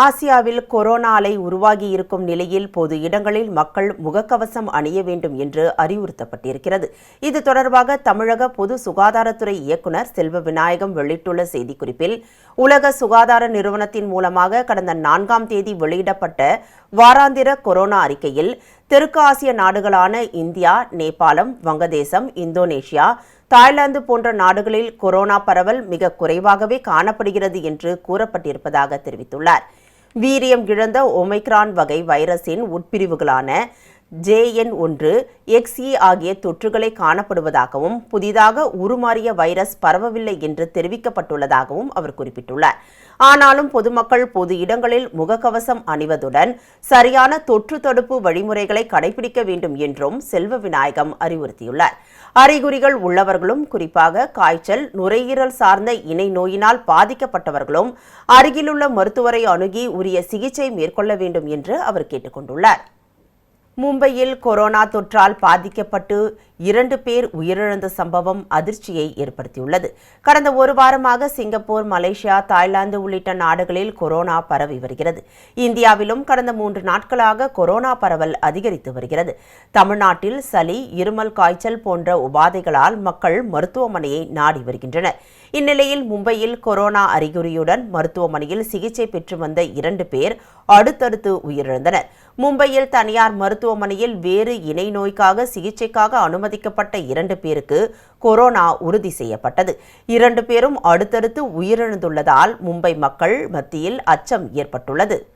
ஆசியாவில் கொரோனா அலை உருவாகியிருக்கும் நிலையில் பொது இடங்களில் மக்கள் முகக்கவசம் அணிய வேண்டும் என்று அறிவுறுத்தப்பட்டிருக்கிறது. இது தொடர்பாக தமிழக பொது சுகாதாரத்துறை இயக்குநர் செல்வ விநாயகம் வெளியிட்டுள்ள செய்திக்குறிப்பில் உலக சுகாதார நிறுவனத்தின் மூலமாக கடந்த நான்காம் தேதி வெளியிடப்பட்ட வாராந்திர கொரோனா அறிக்கையில் தெற்கு ஆசிய நாடுகளான இந்தியா நேபாளம் வங்கதேசம் இந்தோனேஷியா தாய்லாந்து போன்ற நாடுகளில் கொரோனா பரவல் மிக குறைவாகவே காணப்படுகிறது என்று கூறப்பட்டிருப்பதாக தெரிவித்துள்ளார். வீரியம் இழந்த ஒமைக்ரான் வகை வைரஸின் உட்பிரிவுகளான ஜேஎன் ஒன்று எக்ஸ்இ ஆகிய தொற்றுகளை காணப்படுவதாகவும் புதிதாக உருமாறிய வைரஸ் பரவவில்லை என்று தெரிவிக்கப்பட்டுள்ளதாகவும் அவர் குறிப்பிட்டுள்ளார். ஆனாலும் பொதுமக்கள் பொது இடங்களில் முகக்கவசம் அணிவதுடன் சரியான தொற்று தடுப்பு வழிமுறைகளை கடைபிடிக்க வேண்டும் என்றும் செல்வ விநாயகம் அறிவுறுத்தியுள்ளார். அறிகுறிகள் உள்ளவர்களும் குறிப்பாக காய்ச்சல் நுரையீரல் சார்ந்த இணை நோயினால் பாதிக்கப்பட்டவர்களும் அருகிலுள்ள மருத்துவரை அணுகி உரிய சிகிச்சை மேற்கொள்ள வேண்டும் என்று அவர் கேட்டுக் கொண்டுள்ளார் மும்பையில் கொரோனா தொற்றால் பாதிக்கப்பட்டு இரண்டு பேர் உயிரிழந்த சம்பவம் அதிர்ச்சியை ஏற்படுத்தியுள்ளது. கடந்த ஒரு வாரமாக சிங்கப்பூர் மலேசியா தாய்லாந்து உள்ளிட்ட நாடுகளில் கொரோனா பரவி வருகிறது. இந்தியாவிலும் கடந்த மூன்று நாட்களாக கொரோனா பரவல் அதிகரித்து வருகிறது. தமிழ்நாட்டில் சளி இருமல் காய்ச்சல் போன்ற உபாதைகளால் மக்கள் மருத்துவமனையை நாடி வருகின்றனர். இந்நிலையில் மும்பையில் கொரோனா அறிகுறியுடன் மருத்துவமனையில் சிகிச்சை பெற்று வந்த இரண்டு பேர் அடுத்தடுத்து உயிரிழந்தனர். மும்பையில் தனியார் மருத்துவமனையில் வேறு இணை நோய்க்காக சிகிச்சைக்காக அனுமதிக்கப்பட்ட இரண்டு பேருக்கு கொரோனா உறுதி செய்யப்பட்டது. இரண்டு பேரும் அடுத்தடுத்து உயிரிழந்துள்ளதால் மும்பை மக்கள் மத்தியில் அச்சம் ஏற்பட்டுள்ளது.